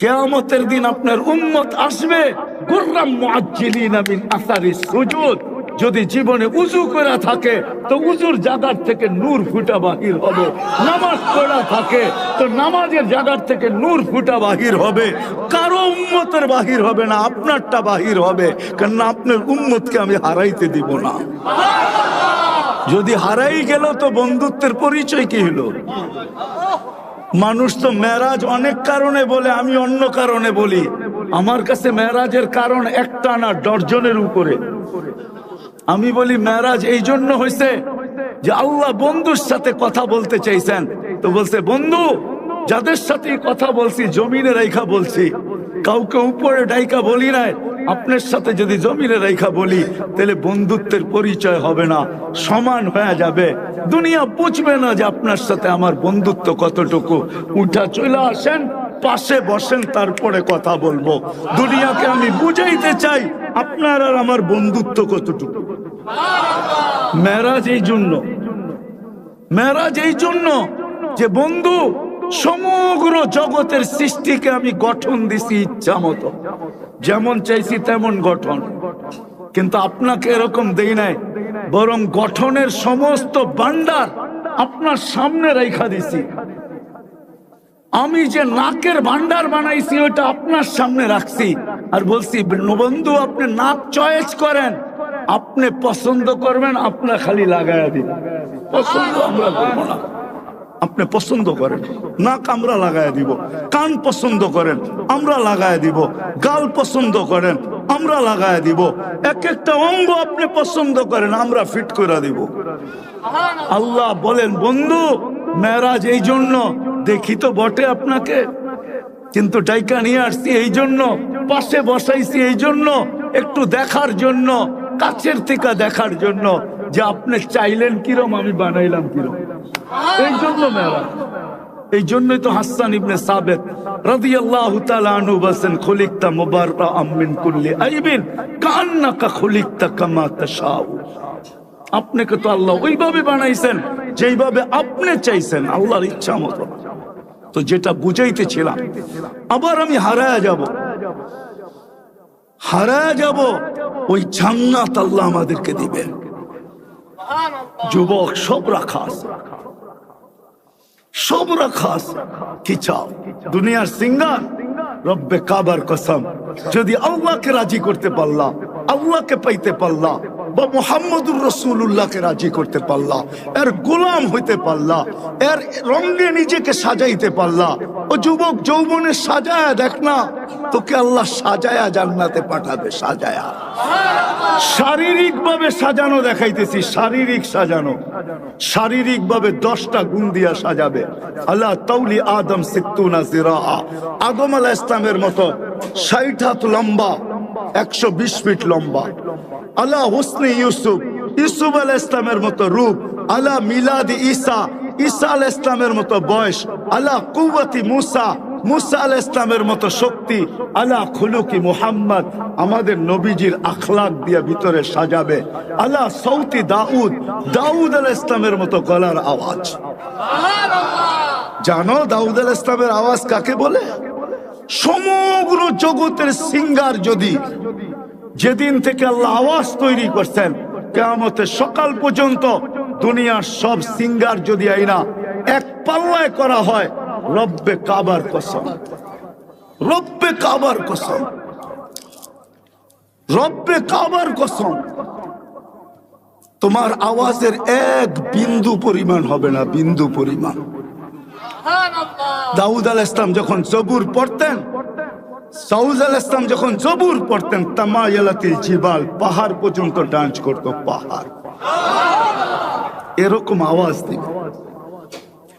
কেয়ামতের দিন আপনার উম্মত আসবে। যদি জীবনে উজু করা থাকে, তো উজুর জায়গার থেকে নূর ফুটা বাহির হবে। নামাজ পড়া থাকে, তো নামাজের জায়গার থেকে নূর ফুটা বাহির হবে। কারও উম্মতের বাহির হবে না, আপনারটা বাহির হবে। কারণ আপনার উম্মতকে আমি হারাইতে দিব না। যদি হারাই গেল, তো বন্ধুত্বের পরিচয় কি হলো? মানুষ তো মেরাজ অনেক কারণে বলে, আমি অন্য কারণে বলি। আমার কাছে মেরাজের কারণ একটা না ডর্জনের উপরে। আমি বলি, মেরাজ এই জন্য হয়েছে যে আল্লাহ বন্ধুর সাথে কথা বলতে চাইছেন। তো বলছে, বন্ধু, যাদের সাথে কথা বলছি, জমিনে রেখা বলছি। কাউকে উপরে ডাইকা বলি নাই। আপনার সাথে যদি জমিনে রেখা বলি, তাহলে বন্ধুত্বের পরিচয় হবে না, সমান হয়ে যাবে। দুনিয়া বুঝবে না যে আপনার সাথে আমার বন্ধুত্ব কতটুকু। উঠা চলে আসেন, পাশে বসেন, তারপরে কথা বলব। দুনিয়াকে আমি বুঝাইতে চাই, আপনার আর আমার বন্ধুত্ব কতটুকু। মেরাজ এই জন্য। মেরাজ এই জন্য যে বন্ধু সমগ্র জগতের সৃষ্টিকে আমি গঠন দিছি ইচ্ছা মতো। যেমন চাইছি তেমন গঠন। কিন্তু আপনাকে এরকম দেই নাই, বরং গঠনের সমস্ত বান্ডার আপনার সামনে রেখা দিছি। আমি যে নাকের ভান্ডার বানাইছি ওটা আপনার সামনে রাখছি। আর বলছি বন্ধু, আপনি নাক চয়েস করেন। আপনি পছন্দ করবেন, আপনার খালি লাগাইয়া দিন। পছন্দ আমরা করব না। আপনি পছন্দ করেন। নাক আমরা লাগাই দিব, কান পছন্দ করেন, আমরা লাগাই দিব, গাল পছন্দ করেন, আমরা লাগাই দিব। এক একটা অঙ্গ আপনি পছন্দ করেন, আমরা ফিট করে দিব। আল্লাহ বলেন, বন্ধু মেরাজ এই জন্য, দেখি তো বটে আপনাকে। কিন্তু ডাইকা নিয়ে আসছি এই জন্য, পাশে বসাইছি এই জন্য, একটু দেখার জন্য, কাছের থেকে দেখার জন্য, যে আপনি চাইলেন কিরম, আমি বানাইলাম কিরম। এই জন্য মেরাজ এই জন্যই তো হাসান ইবনে রাদিয়াল্লাহু তাআলা আনহু বলেন খুলিকতা মিন আইবিন কান্নাকা খুলিকতা কামা তাশাউ। আপনাকে তো আল্লাহ ওইভাবে বানাইছেন, যেইভাবে আপনি চাইছেন, আল্লাহর ইচ্ছা মতো। তো যেটা বুঝাইতেছিলাম, আবার আমি হারায়া যাব। হারায়া যাব, ওই জান্নাত আল্লাহ আমাদেরকে দিবেন। যুবক সব রাখা আছে। সব রাখা আছে কি চাও? দুনিয়ার সিঙ্গার? রব্বে কাবার কসম। যদি আল্লাহকে রাজি করতে পারলাম আল্লাহকে পাইতে পারলা বা মোহাম্মদুর রসুল্লাহকে রাজি করতে পারলা, এর গোলাম হইতে পারলা, এর রঙ্গে নিজেকে সাজাইতে পারলা, ও যুবক যৌবনে সাজায়া দেখ না, তোকে আল্লাহ সাজায়া জান্নাতে পাঠাবে, সাজায়া। শারীরিক ভাবে সাজানো দেখাইতেছি, শারীরিক সাজানো। শারীরিক ভাবে দশটা গুণ দিয়া সাজাবে। আল্লাহ তৌলি আদম সিত্তুনা জিরা আদম আলাহ ইসলামের মতো ষাট হাত লম্বা, একশো বিশ ফিট লম্বা। আল্লাহ হুসনি ইউসুফ ইউসুফ আল ইসলামের মতো রূপ, আল্লাহ মিলাদ ঈসা ঈসা আল ইসলামের মতো বয়স, আল্লাহ কুবতি মুসা মুসা আল ইসলামের মতো শক্তি, আল্লাহ খুলুকি মুহাম্মদ আমাদের নবীজির আখলাক দিয়ে ভিতরে সাজাবে, আল্লাহ সৌতি দাউদ দাউদ আল ইসলামের মতো গলার আওয়াজ। জানো দাউদ আল ইসলামের আওয়াজ কাকে বলে? সমগ্র জগতের সিঙ্গার যদি যেদিন থেকে আল্লাহ আওয়াজ তৈরি করছেন কেয়ামতের সকাল পর্যন্ত দুনিয়ার সব সিঙ্গার যদি আইনা এক পাল্লায় করা হয় রব্বে কাবার কসম। রব্বে কাবার কসম। রব্বে কাবার কসম। তোমার আওয়াজের এক বিন্দু পরিমাণ হবে না বিন্দু পরিমাণ। দাউদ আল ইসলাম যখন জবুর পড়তেন সাউদ আল ইসলাম যখন জবুর পড়তেন, তামায়ালাতিল জিবাল পাহাড় পর্যন্ত ডান্স করতো, পাহাড়। এরকম আওয়াজ দিবে।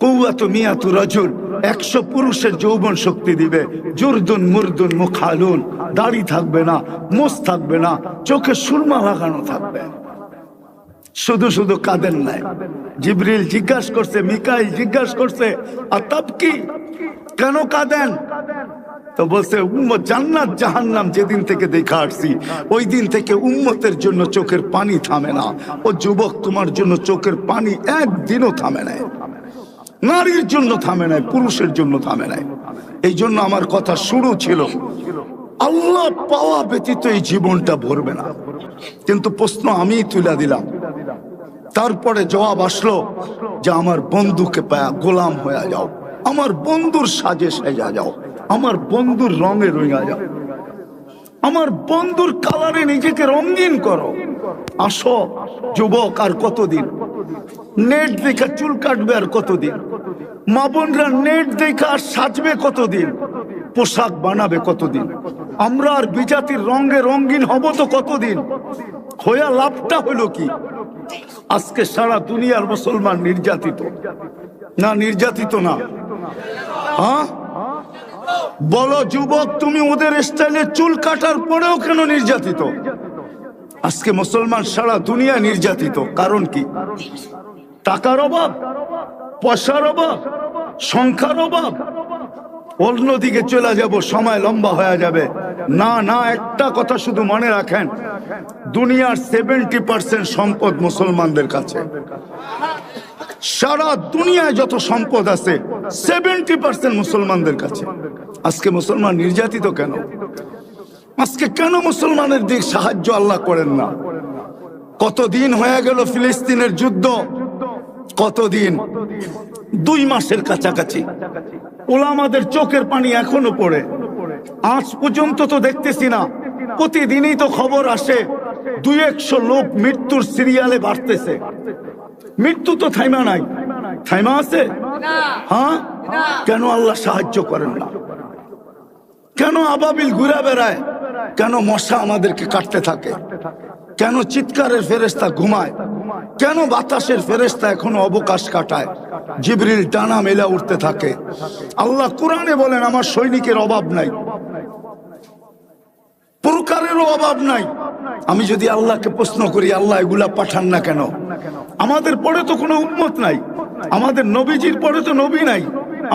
কৌয়াত মিয়াতু রাজুল, একশো পুরুষের যৌবন শক্তি দিবে। জুরদুন মুরদুন মুখালুন, দাড়ি থাকবে না মোষ থাকবে না, চোখে সুরমা লাগানো থাকবে। শুধু শুধু কাঁদেন নাই। জিবরিল জিজ্ঞাসা করছে, মিকাইল জিজ্ঞাসা করছে আর তব কি কেন কাঁদেন? তো বলছে, উম্মত জান্নাত, জাহান্নাম যেদিন থেকে দেখা আসছি, ওই দিন থেকে উম্মতের জন্য চোখের পানি থামে না। ও যুবক, তোমার জন্য চোখের পানি একদিনও থামে না নারীর জন্য থামে নাই, পুরুষের জন্য থামে নাই। এই জন্য আমার কথা শুরু ছিল, আল্লাহ পাওয়া ব্যতীত এই জীবনটা ভরবে না। কিন্তু প্রশ্ন আমি তুলে দিলাম। তারপরে জবাব আসলো যে, আমার বন্ধুকে পায়া গোলাম হয়ে যাও, আমার বন্ধুর সাজে সেজা যাও। আমার বন্ধুর রঙে রঙা যাও। আমার বন্ধুর কালারে নিজেকে রঙিন করো। আসো, যুবক আর কতদিন? নেট দেখা চুল কাটবে আর কতদিন? মা বোনরা নেট দেখা আর সাজবে কতদিন? পোশাক বানাবে কতদিন? আমরা আর বিজাতির রঙে রঙিন হব তো কতদিন? হইয়া লাভটা হলো কি? আজকে সারা দুনিয়ার মুসলমান নির্যাতিত। না নির্যাতিত না। হ্যাঁ? বলো যুবক, তুমি ওদের স্টাইলে চুল কাটার পরেও কেন নির্যাতিত? আজকে মুসলমান সারা দুনিয়া নির্যাতিত, কারণ কি? টাকার অভাব, পয়সার অভাব, সংখ্যার অভাব। অন্যদিকে চলে যাব, সময় লম্বা হয়ে যাবে। না না, একটা কথা শুধু মনে রাখেন, দুনিয়ার সেভেন্টি পার্সেন্ট সম্পদ মুসলমানদের কাছে। সারা দুনিয়ায় যত সম্পদ আছে সেভেন্টি পার্সেন্ট মুসলমানদের কাছে। আজকে মুসলমান নির্যাতিত কেন? আজকে কেন মুসলমানের দিক সাহায্য আল্লাহ করেন না? কতদিন হয়ে গেল ফিলিস্তিনের যুদ্ধ? কতদিন? দুই মাসের কাছাকাছি। ওলামাদের চোখের পানি এখনও পড়ে। আজ পর্যন্ত তো দেখতেছি না। প্রতিদিনই তো খবর আসে, দুই একশো লোক মৃত্যুর সিরিয়ালে বাড়তেছে। মৃত্যু তো থাইমা নাই। থাইমা আছে? হ্যাঁ কেন আল্লাহ সাহায্য করেন না? কেন আবাবিল ঘুরে বেড়ায়? কেন মশা আমাদেরকে কাটতে থাকে? কেন চিৎকারের ফেরেস্তা ঘুমায়? কেন বাতাসের ফেরেস্তা এখনও অবকাশ কাটায়? জিবরিল টানা মেলা উঠতে থাকে। আল্লাহ কোরআনে বলেন আমার সৈনিকের অভাব নাই। প্রকারেরও অভাব নাই। আমি যদি আল্লাহকে প্রশ্ন করি আল্লাহ এগুলা পাঠান না কেন? আমাদের পরে তো কোনো উন্মত নাই। আমাদের নবীজির পরে তো নবী নাই।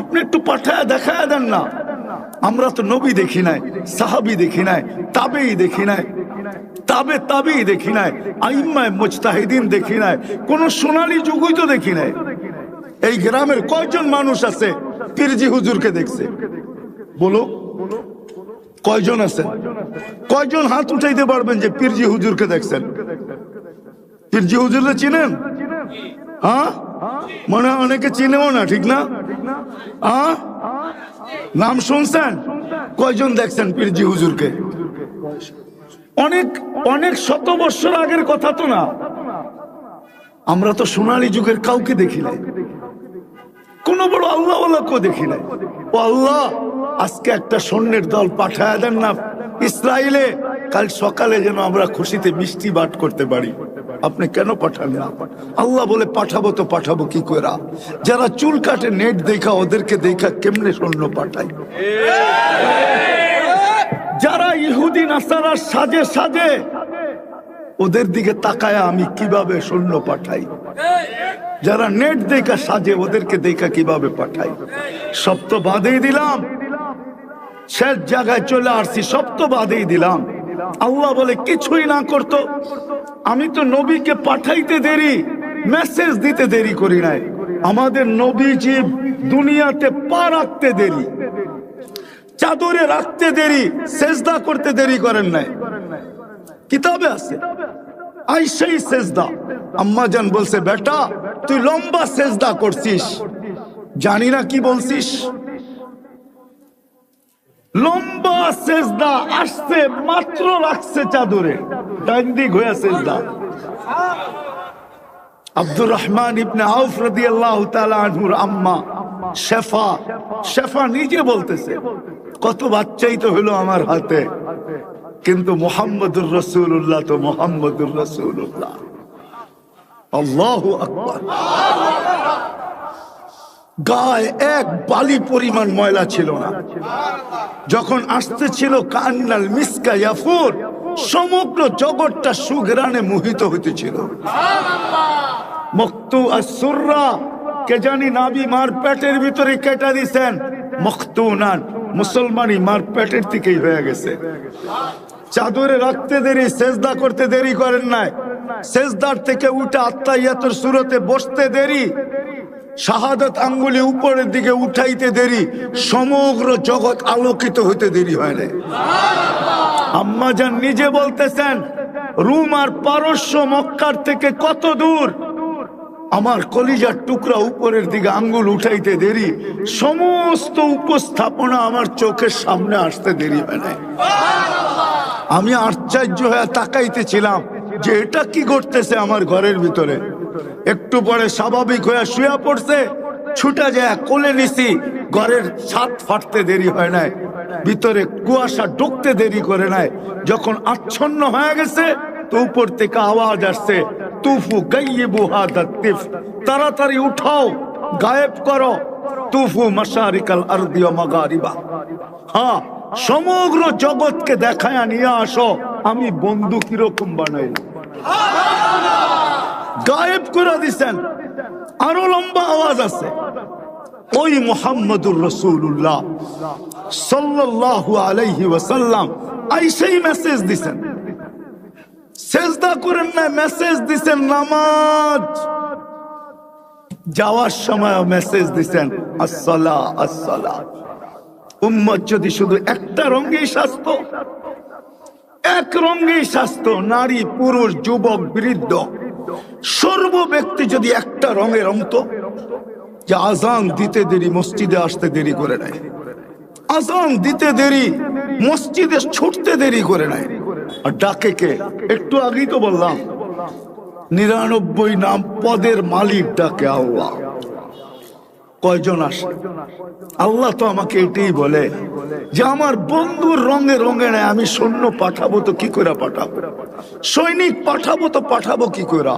আপনি একটু পাঠায় দেখায় দেন না। আমরা তো নবী দেখি নাই, সাহাবি দেখি নাই, তাবেই দেখি নাই, তাবে তাবেই দেখি নাই, আইম্মায় মুজতাহিদিন দেখি নাই, কোন সোনালি যুগই তো দেখি নাই। এই গ্রামের কয়জন মানুষ আছে? পীরজি হুজুরকে দেখছে। বলো, কয়জন আছেন কয়জন হাত উঠাইতে পারবেন যে পীরজি হুজুরকে দেখছেন? পীরজি হুজুরকে চিনেন? হ্যাঁ? মনে অনেকে চিনেও না, ঠিক না? হ্যাঁ? নাম শুনছেন? কয়জন দেখছেন পীরজি হুজুরকে? অনেক অনেক শত বছর আগের কথা তো না। আমরা তো সোনালি যুগের কাউকে দেখি নাই। কোন বড় আল্লাহ কেউ দেখি নাই। ও আল্লাহ, আজকে একটা সৈন্যের দল পাঠায় দেন না। ইসরায়েলে কাল সকালে যেন আমরা খুশিতে মিষ্টি বাট করতে পারি। আপনি কেন পাঠান না আল্লাহ বলে, পাঠাবো তো পাঠাবো, কি করে যারা চুল কাটে, নেট দেখা, ওদেরকে দেখা, কেমনে সৈন্য পাঠাই যারা ইহুদি, নাসারা, সাজে সাজে, ওদের দিকে তাকায় আমি কীভাবে সৈন্য পাঠাই? যারা নেট দেখা, সাজে, ওদেরকে দেখা কীভাবে পাঠাই? সব তো বাদেই দিলাম। শেষ জায়গায় চলে আসছি সব তো বাদেই দিলাম। আল্লাহ বলে, কিছুই না করতো। আমি তো নবীকে পাঠাইতে দেরি মেসেজ দিতে দেরি করি নাই। আমাদের নবীজি দুনিয়াতে পা রাখতে দেরি, চাদরে রাখতে দেরি, সেজদা করতে দেরি করেন নাই। কিতাবে আছে? আইসাই সেজদা। আম্মা বলছে, বেটা, তুই লম্বা সেজদা করছিস। জানি না কি বলছিস। লম্বা সেজদা আসছে, মাত্র রাখছে চাদরে। ডান দিক হয়ে সেজদা। আব্দুর রহমান ইবনে আউফ রাদিয়াল্লাহু তাআলা আনহুর আম্মা, শেফা। শেফা নিজে বলতেছে, কত বাচ্চাই তো হলো আমার হাতে, কিন্তু মোহাম্মদুর রসুল্লাহ তো মোহাম্মদুর রসুল্লাহ আল্লাহু আকবার। গায়ে এক বালি পরিমাণ ময়লা ছিল না। যখন আসতে ছিল কান্নাল মিসকা ইয়াফুর, সমগ্র জগৎটা সুগ্রানে মোহিত হইতেছিল। মক্তু আসুররা কে জানি নাবি মার পেটের ভিতরে কেটে দিছেন। মখতুনান মুসলমানই মার পেটের থেকেই হয়ে গেছে। চাদরে রাখতে দেরি, সেজদা করতে দেরি করেন নাই। সেজদার থেকে উঠে আত্মাইয়াতর সুরতে বসতে দেরি। শাহাদত আঙ্গুলি উপরের দিকে উঠাইতে দেরি, সমগ্র জগৎ আলোকিত হইতে দেরি হয় না আম্মা যান নিজে বলতেছেন, রুম আর পারস্য মক্কার থেকে কত দূর? আমার কলিজার টুকরা উপরের দিকে আঙ্গুল উঠাইতে দেরি, সমস্ত উপস্থাপনা আমার চোখের সামনে আসতে দেরি হয় না আমি আশ্চর্য হয়ে তাকাইতেছিলাম যে এটা কি ঘটতেছে আমার ঘরের ভিতরে। একটু পরে স্বাভাবিক হয়ে শুয়ে পড়ছে। ছুটা যায় কোলে নিছি, ঘরের ছাদ ফাটতে দেরি হয় নাই। ভিতরে কুয়াশা ঢুকতে দেরি করে নাই। যখন আচ্ছন্ন হয়ে গেছে, তো উপর থেকে আওয়াজ আসছে, তুফু গাইবু হাদা তিফ, তাড়াতাড়ি উঠাও, গায়েব করো। তুফু মাশারিকাল আরদিয়া মাগারিবা। হ্যাঁ সমগ্র জগৎকে দেখায়া নিয়ে আসো, আমি বন্ধু কীরকম বানাই গায়েব করে দিছেন। আরও লম্বা আওয়াজ আছে। ওই মোহাম্মদুর রসুল্লাহ সাল্লাল্লাহু আলাইহি ওয়াসাল্লাম আইসেই মেসেজ দিছেন। যাওয়ার সময় মেসেজ যদি শুধু একটা রঙেই এক রঙেই নারী, পুরুষ, যুবক, বৃদ্ধ সর্ব ব্যক্তি যদি একটা রঙে রঙত, যে আজান দিতে দেরি, মসজিদে আসতে দেরি করে নেয় আজান দিতে দেরি, মসজিদে ছুটতে দেরি করে নেয় আর ডাকে কে? একটু আগেই তো বললাম, নিরানব্বই নাম পদের মালিক ডাকে আল্লাহ। কয়জন আসে? আল্লাহ তো আমাকে এটাই বলে যে আমার বন্ধুর রঙে রঙে নেয়, আমি সৈন্য পাঠাবো তো কি করে পাঠাবো? সৈনিক পাঠাবো তো পাঠাবো কি করে?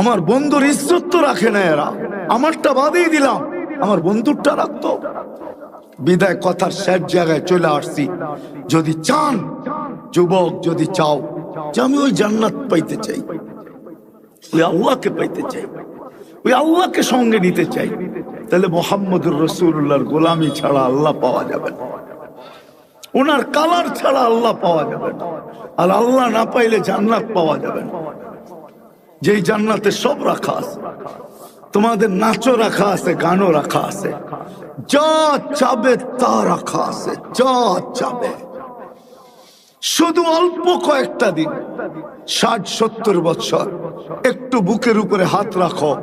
আমার বন্ধুর ইজ্জত তো রাখে না এরা। আমারটা বাদেই দিলাম। আমার বন্ধুরটা রাখতো। বিদায় কথার শেষ জায়গায় চলে আসছি। যদি চান, যুবক যদি চাও, যে আমি ওই জান্নাত পাইতে চাই, ওই আল্লাহকে পাইতে চাই, ওই আল্লাহকে সঙ্গে নিতে চাই তাহলে মোহাম্মদুর রসুল্লাহর গোলামি ছাড়া আল্লাহ পাওয়া যাবে না। ওনার কালার ছাড়া আল্লাহ পাওয়া যাবে না। আর আল্লাহ না পাইলে জান্নাত পাওয়া যাবে যেই জান্নাতে সব রাখা আছে, তোমাদের নাচও রাখা আছে, গানও রাখা আছে, যা চাবে তা রাখা আছে, যা চাবে। শুধু অল্প কয়েকটা দিন। ষাট, সত্তর বছর। একটু বুকের উপরে হাত রাখো।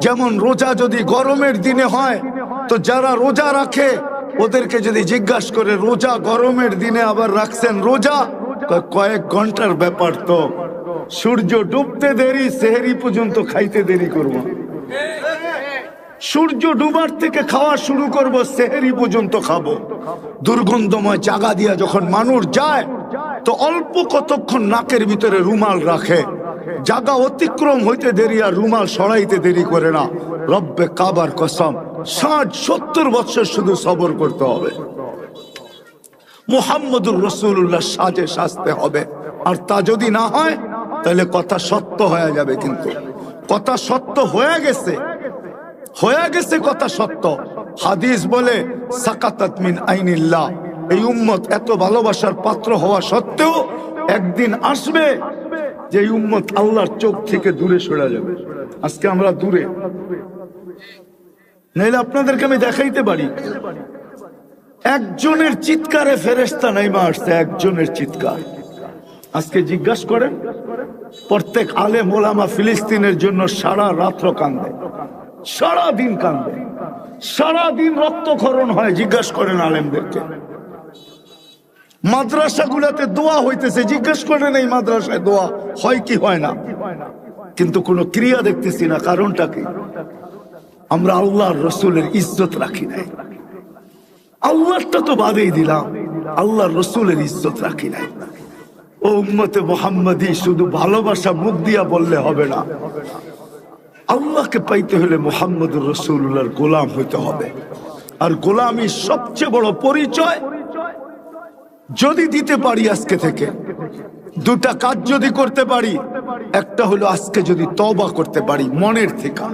যেমন রোজা যদি গরমের দিনে হয়, তো যারা রোজা রাখে, ওদেরকে যদি জিজ্ঞাসা করে, রোজা গরমের দিনে আবার রাখছেন রোজা? কয়েক ঘণ্টার ব্যাপার তো। সূর্য ডুবতে দেরি, সেহেরি পর্যন্ত খাইতে দেরি করব সূর্য ডুবার থেকে খাওয়া শুরু করব, সেহেরি পর্যন্ত খাব। দুর্গন্ধময় জাগা দিয়া যখন মানুষ যায়, তো অল্প কতক্ষণ নাকের ভিতরে রুমাল রাখে। জাগা অতিক্রম হইতে দেরি আর রুমাল সরাইতে দেরি করে না। রব্বে কাবার কসম, ষাট সত্তর বছর শুধু সবর করতে হবে। মোহাম্মদুর রসুল্লাহ সাজে সাজতে হবে। আর তা যদি না হয়, তাহলে কথা সত্য হয়ে যাবে কিন্তু। কথা সত্য হয়ে গেছে হয়ে গেছে কথা সত্য। হাদিস বলে, সাকাতাত আইনিল্লাহ। এই উম্মত এত ভালোবাসার পাত্র হওয়া সত্ত্বেও একদিন আসবে যে উম্মত আল্লাহর চোখ থেকে দূরে সরে যাবে। আজকে আমরা দূরে। নাইলে আপনাদেরকে আমি দেখাইতে পারি। একজনের চিৎকারে ফেরেস্তা নাইমা আসছে, একজনের চিৎকার। আজকে জিজ্ঞাসা করেন, প্রত্যেক আলে মোলামা ফিলিস্তিনের জন্য সারা রাত্র কান্দে। সারা দিন কান্দে। সারা দিন রক্তক্ষরণ হয়, জিজ্ঞাসা করেন আলেমদেরকে। মাদ্রাসাগুলোতে দোয়া হইতেছে, জিজ্ঞেস করেন এই মাদ্রাসায় দোয়া হয় কি হয় না। কিন্তু কোনো ক্রিয়া দেখতেছি না, কারণটা কি? আমরা আল্লাহর রসুলের ইজ্জত রাখি নাই। আল্লাহটা তো বাদেই দিলাম, আল্লাহর রসুলের ইজ্জত রাখি নাই। ও উম্মতে মোহাম্মদী, শুধু ভালোবাসা, মুখ দিয়া বললে হবে না। আল্লাহকে পাইতে হলে মোহাম্মদুর রসুল্লাহর গোলাম হইতে হবে। আর গোলামি সবচেয়ে বড় পরিচয় যদি দিতে পারি আজকে থেকে। দুটা কাজ যদি করতে পারি, একটা হলো আজকে যদি তবা করতে পারি, মনের থেকে।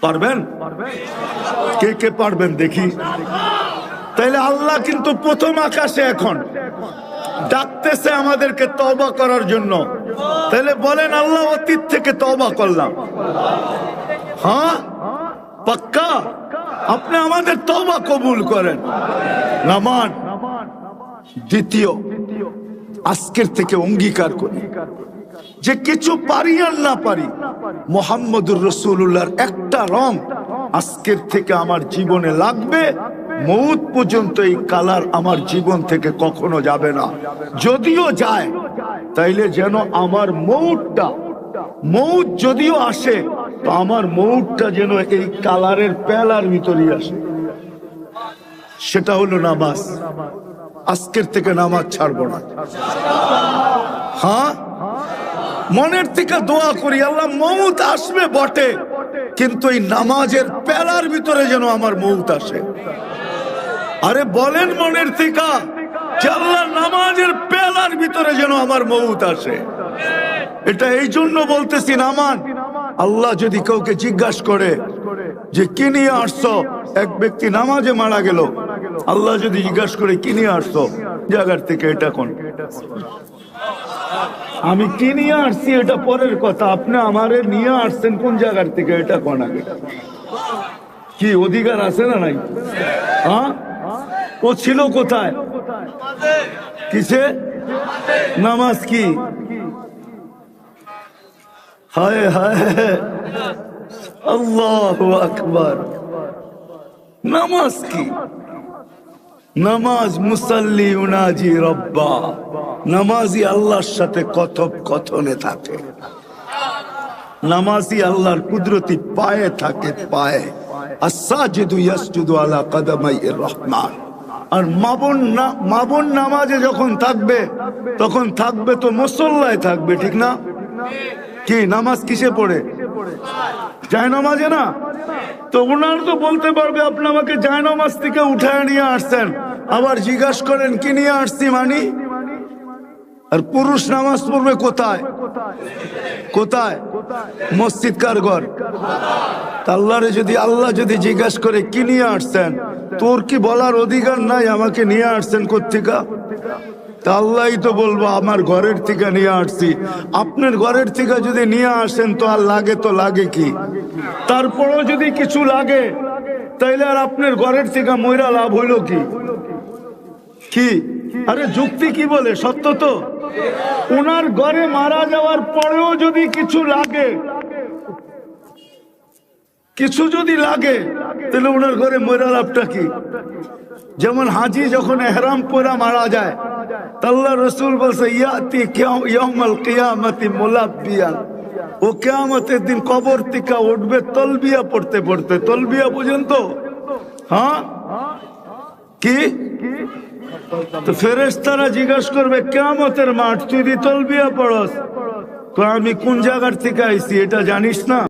পারবেন? কে কে পারবেন দেখি। তাইলে আল্লাহ কিন্তু প্রথম আকাশে এখন। ডাকতেছে আমাদেরকে তবা করার জন্য। তাহলে বলেন, আল্লাহ অতীত থেকে তবা করলাম। হ্যাঁ? পাক্কা? আপনি আমাদের তবা কবুল করেন। নামান। দ্বিতীয়, আজকের থেকে অঙ্গীকার করি। যে কিছু পারি আর না পারি, মোহাম্মদুর রসুল্লাহর একটা রং আজকের থেকে আমার জীবনে লাগবে। মৌত পর্যন্ত এই কালার আমার জীবন থেকে কখনো যাবে না। যদিও যায়, তাইলে যেন আমার মৌতটা, মৌত যদিও আসে, তো আমার মৌতটা যেন এই কালারের পেলার ভিতরেই আসে। সেটা হলো নামাজ। আজকের থেকে নামাজ ছাড়বো না। হ্যাঁ? মনের থেকে দোয়া করি, আল্লাহ, মৌত আসবে বটে, কিন্তু এই নামাজের পেলার ভিতরে যেন আমার মৌত আসে। আরে বলেন মনের থেকে আল্লাহ নামাজের পেলার ভিতরে যেন আমার মৌত আসে। এটা এই জন্য বলতেছি, নামান, আল্লাহ যদি কাউকে জিজ্ঞাসা করে যে কি নিয়ে আসছো, এক ব্যক্তি নামাজে মারা গেল, আল্লাহ যদি জিজ্ঞাসা করে কি নিয়ে আসছো, জায়গার থেকে এটা কোন? আমি কি নিয়ে আসছি এটা পরের কথা, আপনি আমারে নিয়ে আসছেন কোন জায়গার থেকে, এটা কোন আগে? কি অধিকার আছে না নাই? হ্যাঁ? ও ছিল কোথায়? কিসে? নামাজ কি? হায় হায় আল্লাহ আকবার। নামাজ কি? নামাজ মুসাল্লি উনাজি রব্বা। নামাজি আল্লাহর সাথে কথপ কথনে থাকে। নামাজি আল্লাহর কুদরতি পায়ে থাকে, পায়ে। আসাজিদু ইয়াসজুদু আলা কদমাই রহমান। আর মাবন না, মাবন নামাজে যখন থাকবে, তখন থাকবে তো মুসল্লায় থাকবে, ঠিক না? কি, নামাজ কিসে পড়ে? যায় নামাজে না? তো ওনার তো বলতে পারবে, আপনি আমাকে যায় নামাজ থেকে উঠায় নিয়ে আসছেন। আবার জিজ্ঞাসা করেন, কি নিয়ে আসছি মানি? আর পুরুষ নামাজ পড়বে কোথায়? কোথায়? মসজিদ কার ঘর? যদি, আল্লাহ যদি জিজ্ঞাসা করে, কি নিয়ে আসছেন? তোর কি বলার অধিকার নাই আমাকে নিয়ে আসছেন কোথেকা তা আল্লাহই তো বলব, আমার ঘরের থেকে নিয়ে আসছি। আপনার ঘরের থেকে যদি নিয়ে আসেন তো আর লাগে তো লাগে কি? তারপরেও যদি কিছু লাগে, তাইলে আর আপনার ঘরের থেকে ময়রা লাভ হইল কি? কি? আরে যুক্তি কি বলে? সত্য তো? ওনার ঘরে মারা যাওয়ার পরেও যদি কিছু লাগে কিছু যদি লাগে, তাহলে ওনার ঘরে ময়রা লাভটা কি? যেমন হাজি যখন এহরাম পরা মারা যায় তাল্লা রসুল বলছে, ইয়াতি ইয়ামাল কিয়ামতি মুলাব্বিয়ান। ও কেয়ামতের দিন কবর টিকা উঠবে, তলবিয়া পড়তে পড়তে। তলবিয়া বুঝেন তো? হ্যাঁ? কি? তো ফেরেশতারা জিজ্ঞাসা করবে কেমতের মাঠ তুই তলবিয়া পড়স আমি কোন জায়গার থেকে আইছি, এটা জানিস না?